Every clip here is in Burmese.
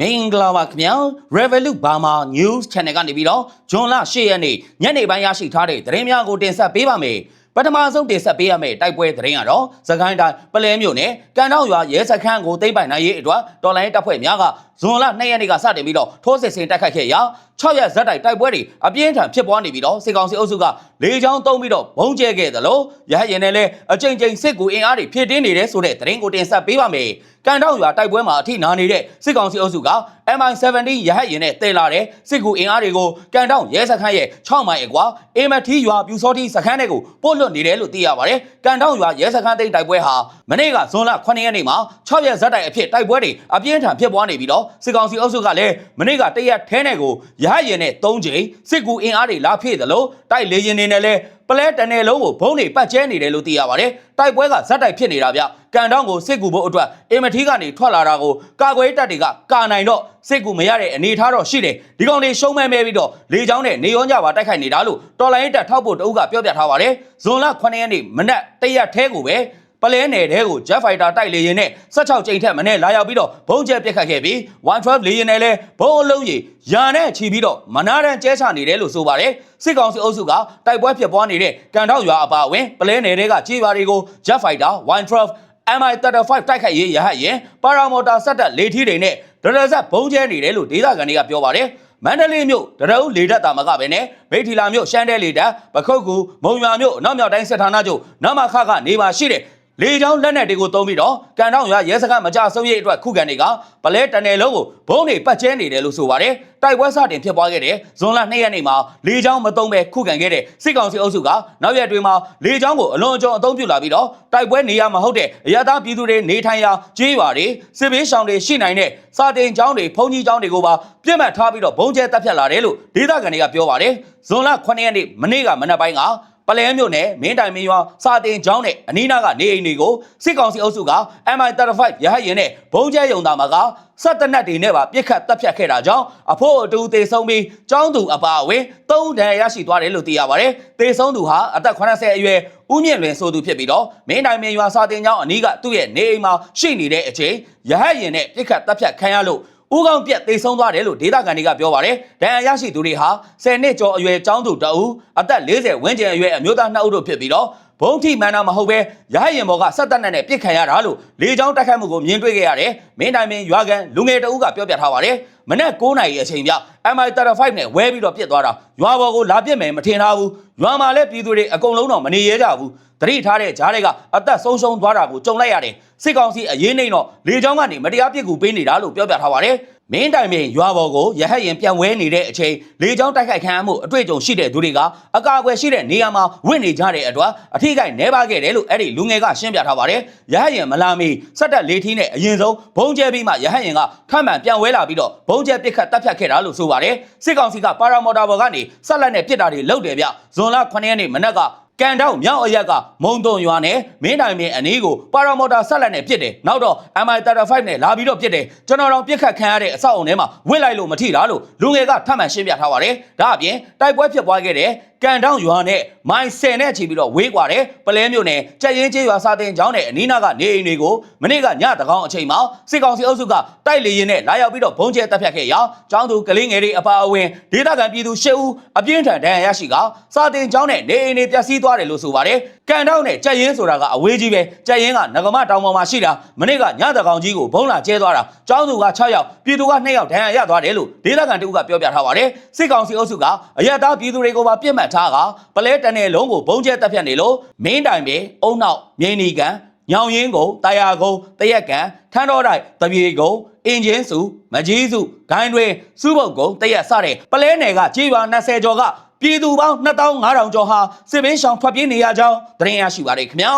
မင်္ဂလာပါခင်ဗျာ Revolut Burma News Channel ကနေပြီးတော့ဇွန်လ10ရက်နေ့ညနေပိုင်းရရှိထားတဲ့သတင်းများကိုတင်ဆက်ပေးပါမယ်ပထမဆုံးတင်ဆက်ပေးရမယ့်တိုက်ပွဲသတင်းကတော့စကိုင်းတိုင်းပလဲမြို့နယ်ကန်တောက်ရွာရဲစခန်းကိုသိမ်းပိုင်နိုင်ရေးအတွက်တော်လိုင်းတပ်ဖွဲ့များက ဇွန်လ2ရက်နေ့ကစတင်ပြီးတော့ထိုးစစ်ဆင်တိုက်ခိုက်ခဲ့ရာ6ရက်ဇက်တိုက်တိုက်ပွဲတွေအပြင်းထန်ဖြစ်ပွားနေပြီးတော့စစ်ကောင်စီအုပ်စုကလေကြောင်းတုံးပြီးတော့ဘုံကျဲခဲ့သလိုရဟတ်ရင်နဲ့လည်းအကြိမ်ကြိမ်စစ်ကူအင်အားတွေဖြည့်တင်းနေတယ်ဆိုတဲ့သတင်းကိုတင်ဆက်ပေးပါမယ်ကန်တောက်ရွာတိုက်ပွဲမှာအထိနာနေတဲ့စစ်ကောင်စီအုပ်စုက MI17 ရဟတ်ရင်နဲ့တည်လာတဲ့စစ်ကူအင်အားတွေကိုကန်တောက်ရဲစခန်းရဲ့6မိုင်အကွာအင်မထီရွာပြူစောတိစခန်းတွေကိုပို့လွတ်နေတယ်လို့သိရပါတယ်ကန်တောက်ရွာရဲစခန်းသိမ်းတိုက်ပွဲဟာမနေ့ကဇွန်လ9ရက်နေ့မှာ6ရက်ဇက်တိုက်အဖြစ်တိုက်ပွဲတွေအပြင်းထန်ဖြစ်ပွားနေပြီးတော့စစ်ကောင်စီအုပ်စုကလည်းမနေ့ကတရက်ထဲနဲ့ကိုရဟတ်ရင်နဲ့3ချိန်စစ်ကူအင်အားတွေလာဖြည့်သလိုတိုက်လေရင်တွေနဲ့လည်းပလဲတနယ်လုံးကိုဘုံတွေပတ်ကျဲနေတယ်လို့သိရပါတယ်တိုက်ပွဲကဇက်တိုက်ဖြစ်နေတာဗျကန်တောင်းကိုစစ်ကူဖို့အတွက်အင်မထီကနေထွက်လာတာကိုကာကွယ်တပ်တွေကကာနိုင်တော့စစ်ကူမရတဲ့အနေအထားတော့ရှိတယ်ဒီကောင်တွေရှုံးမဲမဲပြီးတော့လေချောင်းနဲ့နေရောညပါတိုက်ခိုက်နေတာလို့တော်လိုင်းတပ်ထောက်ဖို့တအုပ်ကပြောပြထားပါတယ်ဇွန်လ9ရက်နေ့မနက်တရက်ထဲကိုပဲပ လဲနယ်တဲကို Jet Fighter တိုက်လေရင်နဲ့16ကြိမ်ထက်မနဲ့လာရောက်ပြီးတော့ဘုံကျဲပြက်ခတ်ခဲ့ပြီး112လေရင်နဲ့လည်းဘုံအလုံးကြီးရာနဲ့ချီပြီးတော့မနာတန်ကျဲချနေတယ်လို့ဆိုပါတယ်စစ်ကောင်စီအုပ်စုကတိုက်ပွဲဖြစ်ပွားနေတဲ့ကန်ထောက်ရွာအပါအဝင်ပလဲနယ်တဲကခြေပါတွေကို Jet Fighter 112 MI35 တိုက်ခိုက်ရေးရဟတ်ရင်ပါရာမော်တာစက်တက်လေထီးတွေနဲ့ဒရဇက်ဘုံကျဲနေတယ်လို့ဒေသခံတွေကပြောပါတယ်မန္တလေးမြို့တရအုပ်လေတပ်တာမကပဲနဲ့မိထီလာမြို့ရှမ်းတဲလေတပ်ပခုတ်ကူမုံရွာမြို့အနောက်မြောက်တိုင်းစစ်ဌာနချုပ်နမခကနေပါရှိတဲ့ လေချောင်းလက်နက်တွေကိုတုံးပြီးတော့ကန်တောင်ရွာရဲစခန်းမကြဆုံးရေးအတွက်ခုခံတွေကပလဲတနယ်လုံးကိုဘုံတွေပတ်ကျဲနေတယ်လို့ဆိုပါတယ်တိုက်ပွဲစတင်ဖြစ်ပွားခဲ့တဲ့ဇွန်လ2ရက်နေ့မှာလေချောင်းမတုံးပဲခုခံခဲ့တဲ့စစ်ကောင်စီအုပ်စုကနောက်ရက်တွေမှာလေချောင်းကိုအလွန်အကျွံအသုံးပြုလာပြီးတော့တိုက်ပွဲနေရမှာဟုတ်တဲ့အရသာပြည်သူတွေနေထိုင်ရာကျေးရွာတွေစစ်ဘေးရှောင်တွေရှိနိုင်တဲ့စာတင်ကျောင်းတွေဘုံကြီးကျောင်းတွေကိုပါပြစ်မှတ်ထားပြီးတော့ဘုံကျဲတပ်ဖြတ်လာတယ်လို့ဒေသခံတွေကပြောပါတယ်ဇွန်လ9ရက်နေ့မနေ့ကမနက်ပိုင်းက ပလဲမြို့နယ်မင်းတိုင်မင်းရွာစာတင်ကျောင်းနဲ့အနီးနားကနေအိမ်တွေကိုစစ်ကောင်စီအုပ်စုက MI35 ရဟတ်ရင်နဲ့ဘုံကျဲရုံသားမှာကစက်တနက်တွေနဲ့ပါပြစ်ခတ်တပ်ဖြတ်ခဲ့တာကြောင့်အဖို့အတူသေဆုံးပြီးကျောင်းသူအပါအဝင်၃ဒဏ်ရာရရှိသွားတယ်လို့သိရပါတယ်။သေဆုံးသူဟာအသက်80အရွယ်ဦးမြင့်လွင်ဆိုသူဖြစ်ပြီးတော့မင်းတိုင်မင်းရွာစာတင်ကျောင်းအနီးကသူ့ရဲ့နေအိမ်မှာရှိနေတဲ့အချိန်ရဟတ်ရင်နဲ့ပြစ်ခတ်တပ်ဖြတ်ခံရလို့ ဦးကောင်းပြက်သေဆုံးသွားတယ်လို့ဒေသခံတွေကပြောပါတယ်။ဒဏ်ရာရရှိသူတွေဟာ10နှစ်ကျော်အရွယ်ကျောင်းသူတအူးအသက်40ဝန်းကျင်အရွယ်အမျိုးသား2ဦးတို့ဖြစ်ပြီးတော့ဘုံထိမှန်တာမဟုတ်ပဲရဟရင်ဘော်ကဆက်တက်နဲ့နဲ့ပြစ်ခံရတာလို့လေကြောင်းတိုက်ခိုက်မှုကိုမြင်တွေ့ခဲ့ရတယ်။မင်းတိုင်မင်းရွာကန်လူငယ်တအူးကပြောပြထားပါတယ်။ မနက်9နာရီအချိန်ပြ MI35 နဲ့ဝဲပြီးတော့ပြစ်သွားတာရွာဘော်ကိုလာပြစ်မယ်မထင်ထားဘူး။ရွာမှာလည်းပြည်သူတွေအကုန်လုံးတော့မနေရဲကြဘူး။တတိထားတဲ့ဂျားတွေကအသက်ဆုံးရှုံးသွားတာကိုကြုံလိုက်ရတယ်။စစ်ကောင်စီအရေးနှိမ့်တော့လေကြောင်းကနေမတရားပြစ်ကူပေးနေတာလို့ပြောပြထားပါတယ်။မင်းတိုင်မင်းရွာဘော်ကိုရဟတ်ရင်ပြန်ဝဲနေတဲ့အချိန်လေကြောင်းတိုက်ခိုက်ခံရမှုအတွေ့အကြုံရှိတဲ့သူတွေကအကာအကွယ်ရှိတဲ့နေရာမှာဝင့်နေကြတဲ့အတွက်အထိကိနေပါခဲ့တယ်လို့အဲ့ဒီလူငယ်ကရှင်းပြထားပါတယ်။ရဟတ်ရင်မလာမီစက်တက်လေထီးနဲ့အရင်ဆုံးဘုံကျဲပြီးမှရဟတ်ရင်ကထပ်မံပြန်ဝဲလာပြီးတော့ဘုံကျဲပစ်ခတ်တပ်ဖြတ်ခဲ့တာလို့ဆိုပါတယ်။စစ်ကောင်စီကပါရာမော်တာဘော်ကနေဆက်လက်နဲ့ပစ်တာတွေလုပ်တယ်ဗျ။ဇွန်လ9ရက်နေ့မနက်ကကန်တောက်မြောက်အရက်ကမုံတုံရွာနဲ့မင်းတိုင်မင်းအနီးကိုပါရာမော်တာဆက်လက်နဲ့ပစ်တယ်နောက်တော့ MI35 နဲ့လာပြီးတော့ပစ်တယ်ကျွန်တော်တို့ပြစ်ခတ်ခံရတဲ့အဆောက်အုံထဲမှာဝစ်လိုက်လို့မထိလားလို့လူငယ်ကထပ်မံရှင်းပြထားပါတယ်ဒါအပြင်တိုက်ပွဲဖြစ်ပွားခဲ့တဲ့ကန်တောင်ရွာနဲ့မိုင်10နဲ့ချီပြီးတော့ဝေးကွာတဲ့ပလဲမြို့နယ်ကြက်ရင်ကျေးရွာစာတင်ကျောင်းနဲ့အနီးနားကနေအိမ်တွေကိုမနေ့ကညတကောင်အချိန်မှာစစ်ကောင်စီအုပ်စုကတိုက်လေရင်နဲ့လာရောက်ပြီးတော့ဘုံကျဲတပ်ဖြတ်ခဲ့ရာကျောင်းသူကလေးငယ်တွေအပါအဝင်ဒေသခံပြည်သူ၈ဦးအပြင်းထန်ဒဏ်ရာရရှိကစာတင်ကျောင်းနဲ့နေအိမ်တွေပျက်စီးသွားတယ်လို့ဆိုပါတယ် ကန်တောင်နဲ့ကြက်ရင်ဆိုတာကအဝေးကြီးပဲကြက်ရင်ကငကမတောင်ပေါ်မှာရှိတာမနေ့ကညတကောင်ကြီးကိုဘုံလာကျဲသွားတာကျောင်းသူက6ယောက်ပြည်သူက2ယောက်ဒဏ်ရာရသွားတယ်လို့ဒေသခံတဦးကပြောပြထားပါတယ်စစ်ကောင်စီအုပ်စုကအရက်သားပြည်သူတွေကိုပါပြစ်မှတ်ထားကပလဲတနယ်လုံးကိုဘုံကျဲတက်ဖြတ်နေလို့မင်းတိုင်ပဲအုံနောက်မြင်းနီကန်ညောင်ရင်းကုန်းတာယာကုန်းတရက်ကန်ထန်းတော်တိုက်တပြေကုန်းအင်ဂျင်စုမကြီးစုဂိုင်းတွင်စုဘုတ်ကုန်းတရက်စတဲ့ပလဲနယ်ကကြေးပါ20ကျော်က ပြည်သူပေါင်း2500ကျော်ဟာစစ်ဘေးရှောင်ထွက်ပြေးနေရကြောင်းသတင်းရရှိပါတယ်ခင်ဗျာ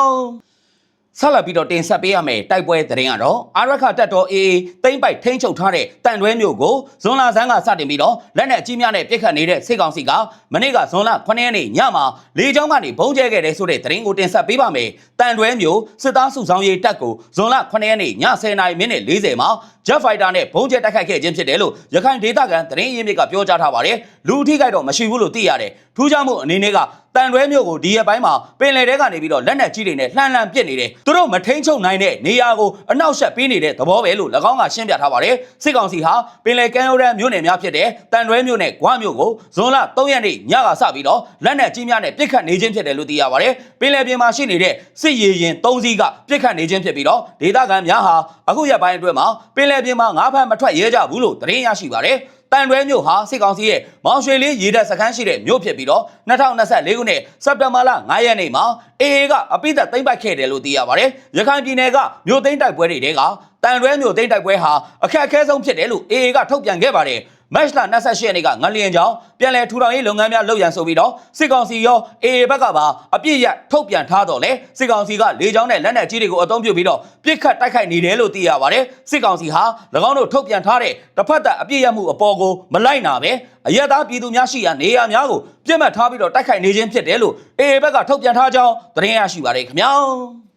ဆက်လက်ပြီးတော့တင်ဆက်ပေးရမယ်တိုက်ပွဲသတင်းကတော့အာရခတက်တော်အေးတိမ့်ပိုက်ထိန်းချုပ်ထားတဲ့တန်တွဲမျိုးကိုဇွန်လဆန်းကစတင်ပြီးတော့လက်နက်ကြီးများနဲ့ပစ်ခတ်နေတဲ့စစ်ကောင်စီကမနေ့ကဇွန်လ9ရက်နေ့ညမှာလေကြောင်းကနေဘုံကျဲခဲ့တဲ့ဆိုတဲ့သတင်းကိုတင်ဆက်ပေးပါမယ်တန်တွဲမျိုးစစ်သားစုဆောင်ရေးတပ်ကိုဇွန်လ9ရက်နေ့ည10:40မိနစ်40မှာ Jet Fighter နဲ့ဘုံကျဲတိုက်ခိုက်ခဲ့ခြင်းဖြစ်တယ်လို့ရခိုင်ဒေသခံသတင်းရင်းမြစ်ကပြောကြားထားပါတယ်လူအထိခိုက်တော့မရှိဘူးလို့သိရတယ်ထူးခြားမှုအနေနဲ့ကတန်တွဲမြို့ကိုဒီရက်ပိုင်းမှာပင်လယ်ထဲကနေပြီးတော့လက်နက်ကြီးတွေနဲ့လှမ်းလှမ်းပစ်နေတယ်သူတို့မထိန်ချုပ်နိုင်တဲ့နေရာကိုအနောက်ရှက်ပေးနေတဲ့သဘောပဲလို့၎င်းကရှင်းပြထားပါတယ်စစ်ကောင်စီဟာပင်လယ်ကမ်းရိုးတန်းမြို့နယ်များဖြစ်တဲ့တန်တွဲမြို့နဲ့ဂွမြို့ကိုဇွန်လ3ရက်နေ့ညကစပြီးတော့လက်နက်ကြီးများနဲ့ပစ်ခတ်နေခြင်းဖြစ်တယ်လို့သိရပါတယ်ပင်လယ်ပြင်မှာရှိနေတဲ့စစ်ရေရင်3စီးကပစ်ခတ်နေခြင်းဖြစ်ပြီးတော့ဒေသခံများဟာအခုရက်ပိုင်းအတွင်းမှာပင်လယ်ပြင်မှာငါးဖမ်းမထွက်ရဲကြဘူးလို့သတင်းရရှိပါတယ် တန်တွဲမြို့ဟာစစ်ကောင်စီရဲ့မောင်ရွှေလေးရေတပ်စခန်းရှိတဲ့မြို့ဖြစ်ပြီးတော့2024ခုနှစ်စက်တင်ဘာလ9ရက်နေ့မှာအေအေကအပိသက်သိမ့်ပိုက်ခဲ့တယ်လို့သိရပါတယ်။ရခိုင်ပြည်နယ်ကမြို့သိမ်းတိုက်ပွဲတွေတဲကတန်တွဲမြို့သိမ်းတိုက်ပွဲဟာအခက်အခဲဆုံးဖြစ်တယ်လို့အေအေကထုတ်ပြန်ခဲ့ပါတယ်။ မတ်လ28ရက်နေ့ကငလျင်ကြောင်ပြန်လည်ထူထောင်ရေးလုပ်ငန်းများလုပ်ရန်ဆိုပြီးတော့စစ်ကောင်စီရောအေအေဘက်ကပါအပြစ်ရထုတ်ပြန်ထားတော့လေစစ်ကောင်စီကလေကြောင်းနဲ့လက်နက်ကြီးတွေကိုအသုံးပြုပြီးတော့ပြစ်ခတ်တိုက်ခိုက်နေတယ်လို့သိရပါတယ်စစ်ကောင်စီဟာ၎င်းတို့ထုတ်ပြန်ထားတဲ့တစ်ဖက်သက်အပြစ်ရမှုအပေါ်ကိုမလိုက်နာပဲအရက်သားပြည်သူများရှိရာနေရာများကိုပြစ်မှတ်ထားပြီးတော့တိုက်ခိုက်နေခြင်းဖြစ်တယ်လို့အေအေဘက်ကထုတ်ပြန်ထားကြောင်းသတင်းရရှိပါတယ်ခင်ဗျာ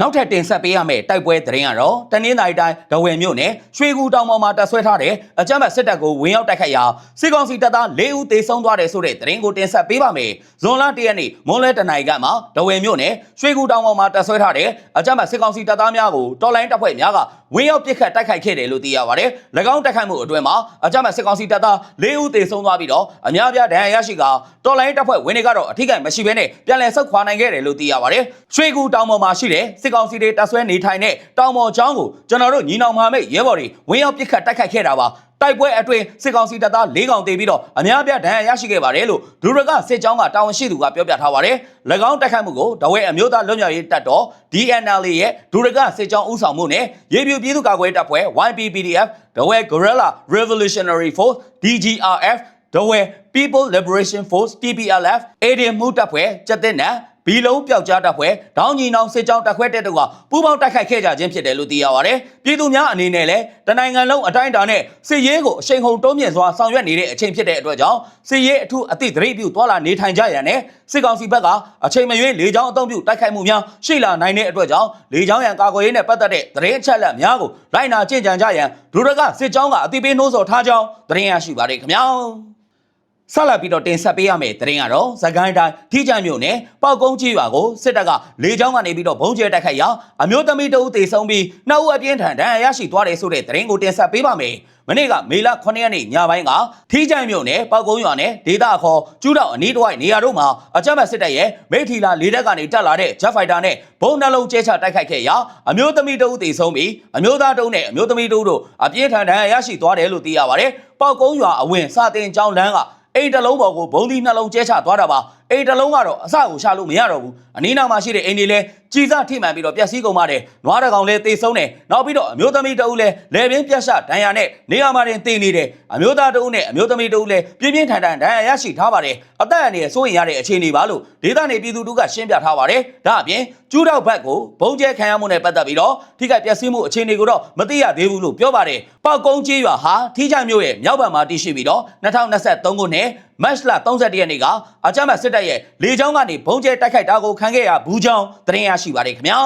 နောက်ထပ်တင်ဆက်ပေးရမယ့်တိုက်ပွဲသတင်းကတော့တနင်္သာရီတိုင်းဒဝယ်မြို့နယ်ရွှေကူတောင်ပေါ်မှာတပ်ဆွဲထားတဲ့အကြမ်းဖက်စစ်တပ်ကိုဝင်ရောက်တိုက်ခိုက်ရာစစ်ကောင်စီတပ်သား၄ဦးသေဆုံးသွားတယ်ဆိုတဲ့သတင်းကိုတင်ဆက်ပေးပါမယ်။ဇွန်လ၁ရက်နေ့မွန်းလဲတနင်္ဂနွေကမှာဒဝယ်မြို့နယ်ရွှေကူတောင်ပေါ်မှာတပ်ဆွဲထားတဲ့အကြမ်းဖက်စစ်ကောင်စီတပ်သားများကိုတော်လိုင်းတပ်ဖွဲ့များကဝင်ရောက်ပစ်ခတ်တိုက်ခိုက်ခဲ့တယ်လို့သိရပါတယ်။၎င်းတိုက်ခိုက်မှုအတွင်းမှာအကြမ်းဖက်စစ်ကောင်စီတပ်သား၄ဦးသေဆုံးသွားပြီးတော့အများပြားဒဏ်ရာရရှိကတော်လိုင်းတပ်ဖွဲ့ဝင်တွေကတော့အထိကိမရှိဘဲနဲ့ပြန်လည်ဆုတ်ခွာနိုင်ခဲ့တယ်လို့သိရပါတယ်။ရွှေကူတောင်ပေါ်မှာရှိတဲ့စစ်ကောင်စီတွေတပ်ဆွဲနေထိုင်တဲ့တောင်ပေါ်ကျောင်းကိုကျွန်တော်တို့ညီနောင်မဟာမိတ်ရဲဘော်တွေဝင်ရောက်ပစ်ခတ်တိုက်ခိုက်ခဲ့တာပါတိုက်ပွဲအတွင်းစစ်ကောင်စီတပ်သား၄កောင်တေပြီးတော့အများပြဒဏ်ရာရရှိခဲ့ပါတယ်လို့ဒူရကစစ်ကြောင်းကတာဝန်ရှိသူကပြောပြထားပါတယ်၎င်းတိုက်ခိုက်မှုကိုတဝဲအမျိုးသားလွတ်မြောက်ရေးတပ်တော် DNL ရဲ့ဒူရကစစ်ကြောင်းဦးဆောင်မှုနဲ့ရေပြူပြည်သူ့ကာကွယ်တပ်ဖွဲ့ YPPDF တဝဲ Guerrilla Revolutionary Force DGRF ဒဝဲ People Liberation Force TPLF အေဒီမှုတပ်ဖွဲ့စက်တဲ့နံ ဘီလုံးပျောက်ကြားတပ်ဖွဲ့ဒေါင်းညီနောင်စစ်ကြောင်းတပ်ခွဲတဲ့တို့ကပူးပေါင်းတိုက်ခိုက်ခဲ့ကြခြင်းဖြစ်တယ်လို့သိရပါတယ်။ပြည်သူများအနေနဲ့လည်းတနိုင်ငံလုံးအတိုင်းအတာနဲ့စစ်ရေးကိုအရှိန်ဟုန်တိုးမြင့်စွာဆောင်ရွက်နေတဲ့အချိန်ဖြစ်တဲ့အတွက်ကြောင့်စစ်ရေးအထူးအသည့်သတိပြုသွာလာနေထိုင်ကြရန်နဲ့စစ်ကောင်စီဘက်ကအချိန်မရွေးလေကြောင်းအုံပြုတိုက်ခိုက်မှုများရှိလာနိုင်တဲ့အတွက်ကြောင့်လေကြောင်းရန်ကာကွယ်ရေးနဲ့ပတ်သက်တဲ့သတင်းအချက်အလက်များကိုလိုက်နာကျင့်ကြံကြရန်ဒုရကစစ်ကြောင်းကအသိပေးနှိုးဆော်ထားကြောင်းသတင်းရရှိပါတယ်ခင်ဗျာ။ ဆက်လက်ပြီးတော့တင်ဆက်ပေးရမယ့်သတင်းကတော့သကိုင်းတိုင်းထိကြိုင်မြို့နယ်ပောက်ကုန်းကြီးရွာကိုစစ်တပ်ကလေကြောင်းကနေပြီးတော့ဘုံကျဲတိုက်ခိုက်ရာအမျိုးသမီးတဦးသေဆုံးပြီးနှစ်ဦးအပြင်းထန်ဒဏ်ရာရရှိသွားတယ်ဆိုတဲ့သတင်းကိုတင်ဆက်ပေးပါမယ်။မနေ့ကမေလ9ရက်နေ့ညပိုင်းကထိကြိုင်မြို့နယ်ပောက်ကုန်းရွာနဲ့ဒေသအခေါ်ကျူးတော်အနီးတစ်ဝိုက်နေရာတို့မှာအကြမ်းဖက်စစ်တပ်ရဲ့မိထီလာလေတပ်ကနေတက်လာတဲ့ Jet Fighter နဲ့ဘုံနှလုံးကျဲချတိုက်ခိုက်ခဲ့ရာအမျိုးသမီးတဦးသေဆုံးပြီးအမျိုးသားတဦးနဲ့အမျိုးသမီးတဦးတို့အပြင်းထန်ဒဏ်ရာရရှိသွားတယ်လို့သိရပါတယ်။ပောက်ကုန်းရွာအဝင်စာတင်ကျောင်းလမ်းက အိမ်တစ်လုံးပေါ်ကိုဘုံသီးနှလုံးကျဲချသွားတာပါအိမ်တစ်လုံးကတော့အစကိုရှာလို့မရတော့ဘူးအနီးနားမှာရှိတဲ့အိမ်တွေလည်းကြီးစားထိမှန်ပြီးတော့ပျက်စီးကုန်ပါတယ်နွားတကောင်လည်းသေဆုံးတယ်နောက်ပြီးတော့အမျိုးသမီးတဦးလည်းလေပြင်းပြက်ရှဒဏ်ရာနဲ့နေရာမှာတင်သေနေတယ်အမျိုးသားတဦးနဲ့အမျိုးသမီးတဦးလည်းပြင်းပြင်းထန်ထန်ဒဏ်ရာရရှိထားပါတယ်အသက်အန္တရာယ်စိုးရင်ရတဲ့အခြေအနေပါလို့ဒေသနေပြည်သူတို့ကရှင်းပြထားပါတယ်ဒါအပြင် ကျူးတော့ဘက်ကိုဘုံကျဲခံရမှုနဲ့ပတ်သက်ပြီးတော့ထိခိုက်ပျက်စီးမှုအခြေအနေကိုတော့မသိရသေးဘူးလို့ပြောပါတယ်ပောက်ကုန်းကျေးရွာဟာထိချိုင်မြို့ရဲ့မြောက်ဘက်မှာတည်ရှိပြီးတော့2023ခုနှစ်မတ်လ31ရက်နေ့ကအကြမ်းဖက်စစ်တပ်ရဲ့လေကြောင်းကနေဘုံကျဲတိုက်ခိုက်တာကိုခံခဲ့ရဘူးကြောင်းသတင်းရရှိပါတယ်ခင်ဗျာ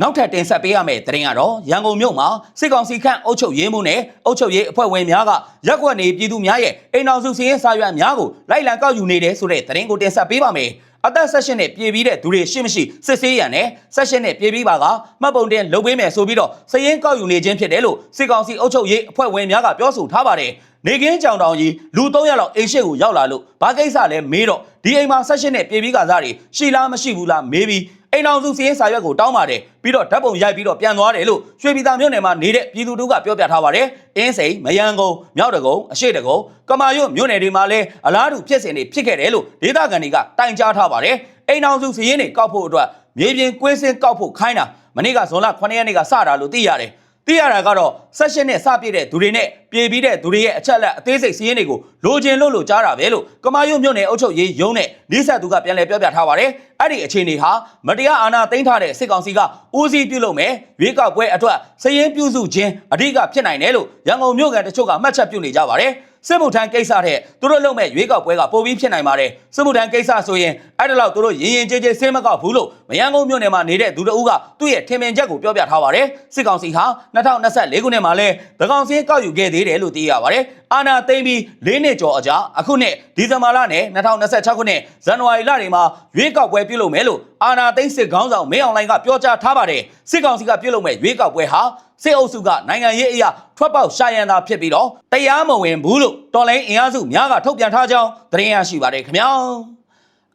နောက်ထပ်တင်ဆက်ပေးရမယ့်သတင်းကတော့ရန်ကုန်မြို့မှာစစ်ကောင်စီခန့်အုပ်ချုပ်ရေးမှုနဲ့အုပ်ချုပ်ရေးအဖွဲ့ဝင်များကရက်ကွက်နေပြည်သူများရဲ့အိမ်တော်စုစီးရင်စာရွက်များကိုလိုက်လံကောက်ယူနေတယ်ဆိုတဲ့သတင်းကိုတင်ဆက်ပေးပါမယ် အသက်ဆက်ရှင်နဲ့ပြေးပြီးတဲ့သူတွေရှိမရှိစစ်ဆေးရန်နဲ့ဆက်ရှင်နဲ့ပြေးပြီးပါကမှတ်ပုံတင်လုပ်ပေးမယ်ဆိုပြီးတော့စည်ရင်ကောက်ယူနေခြင်းဖြစ်တယ်လို့စစ်ကောင်စီအုပ်ချုပ်ရေးအဖွဲ့ဝင်များကပြောဆိုထားပါတယ်နေကင်းကြောင်တောင်ကြီးလူ300လောက်အိမ်ရှိကိုရောက်လာလို့ဘာကိစ္စလဲမေးတော့ဒီအိမ်မှာဆက်ရှင်နဲ့ပြေးပြီးကစားတွေရှိလားမရှိဘူးလားမေးပြီး အိမ်အောင်စုစီးရင်စာရွက်ကိုတောင်းပါတယ်ပြီးတော့ဓာတ်ပုံရိုက်ပြီးတော့ပြန်သွားတယ်လို့ရွှေပြည်သာမြို့နယ်မှာနေတဲ့ပြည်သူတို့ကပြောပြထားပါတယ်အင်းစိန်မယန်းကုန်းမြောက်တကုန်းအရှိတကုန်းကမာရွတ်မြို့နယ်တွေမှာလည်းအလားတူဖြစ်စဉ်တွေဖြစ်ခဲ့တယ်လို့ဒေသခံတွေကတိုင်ကြားထားပါတယ်အိမ်အောင်စုစီးရင်တွေကောက်ဖို့အတွက်မြေပြင်ကွင်းစင်းကောက်ဖို့ခိုင်းတာမနေ့ကဇွန်လ9ရက်နေ့ကစတာလို့သိရတယ် သိရတာကတော့ဆက်ရှင်နဲ့စပြည့်တဲ့သူတွေနဲ့ပြေပြီးတဲ့သူတွေရဲ့အချက်လက်အသေးစိတ်စီးရင်တွေကိုလိုချင်လို့လို့ကြားတာပဲလို့ကမာရွတ်မြို့နယ်အုပ်ချုပ်ရေးရုံးနဲ့လိဆက်သူကပြန်လည်ပြောပြထားပါတယ်အဲ့ဒီအခြေအနေဟာမတရားအာဏာသိမ်းထားတဲ့စစ်ကောင်စီကဦးစီးပြုလုပ်မယ်ရွေးကောက်ပွဲအတွက်စည်ရင်ပြုစုခြင်းအဓိကဖြစ်နိုင်တယ်လို့ရန်ကုန်မြို့ကန်တချို့ကမှတ်ချက်ပြုနေကြပါတယ် စစ်မှုထမ်းကိစ္စတဲ့သူတို့လုပ်မဲ့ရွေးကောက်ပွဲကပိုပြီးဖြစ်နိုင်ပါတယ်စစ်မှုထမ်းကိစ္စဆိုရင်အဲ့ဒါလောက်သူတို့ရင်ရင်ကျေးကျေးစင်းမကောက်ဘူးလို့မယန်းကုန်းမြို့နယ်မှာနေတဲ့သူတို့ကသူ့ရဲ့ထင်မြင်ချက်ကိုပြောပြထားပါတယ်စစ်ကောင်စီဟာ2024ခုနှစ်မှာလဲသကောင်စင်းကောက်ယူခဲ့သေးတယ်လို့သိရပါတယ်အာနာသိမ့်ပြီး၄နှစ်ကျော်အကြာအခုနှစ်ဒီဇင်ဘာလနဲ့2026ခုနှစ်ဇန်နဝါရီလတွေမှာရွေးကောက်ပွဲပြုလုပ်မယ်လို့အာနာသိမ့်စစ်ခေါင်းဆောင်မင်းအောင်လှိုင်ကပြောကြားထားပါတယ်စစ်ကောင်စီကပြုလုပ်မဲ့ရွေးကောက်ပွဲဟာ စစ်အုပ်စုကနိုင်ငံရေးအရာထွက်ပေါက်ရှာရန်တာဖြစ်ပြီးတော့တရားမဝင်ဘူးလို့တော်လိုင်းအင်အားစုများကထုတ်ပြန်ထားကြောင်းသတင်းရရှိပါတယ်ခင်ဗျာ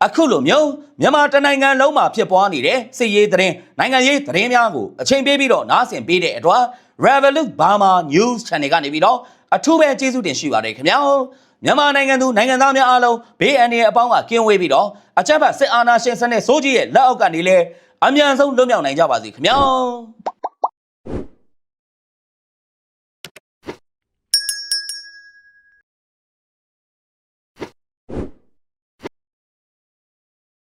အခုလိုမျိုးမြန်မာတနိုင်ငံလုံးမှာဖြစ်ပွားနေတဲ့စစ်ရေးသတင်းနိုင်ငံရေးသတင်းများကိုအချိန်ပေးပြီးတော့နားဆင်ပေးတဲ့အတွက် Revolut Burma News Channel ကနေပြီးတော့အထူးပဲကျေးဇူးတင်ရှိပါတယ်ခင်ဗျာမြန်မာနိုင်ငံသူနိုင်ငံသားများအားလုံးဘေးအန္တရာယ်အပေါင်းကကင်းဝေးပြီးတော့အကြမ်းဖက်စစ်အာဏာရှင်စနစ်စိုးကြီးရဲ့လက်အောက်ကနေလဲအမြန်ဆုံးလွတ်မြောက်နိုင်ကြပါစေခင်ဗျာ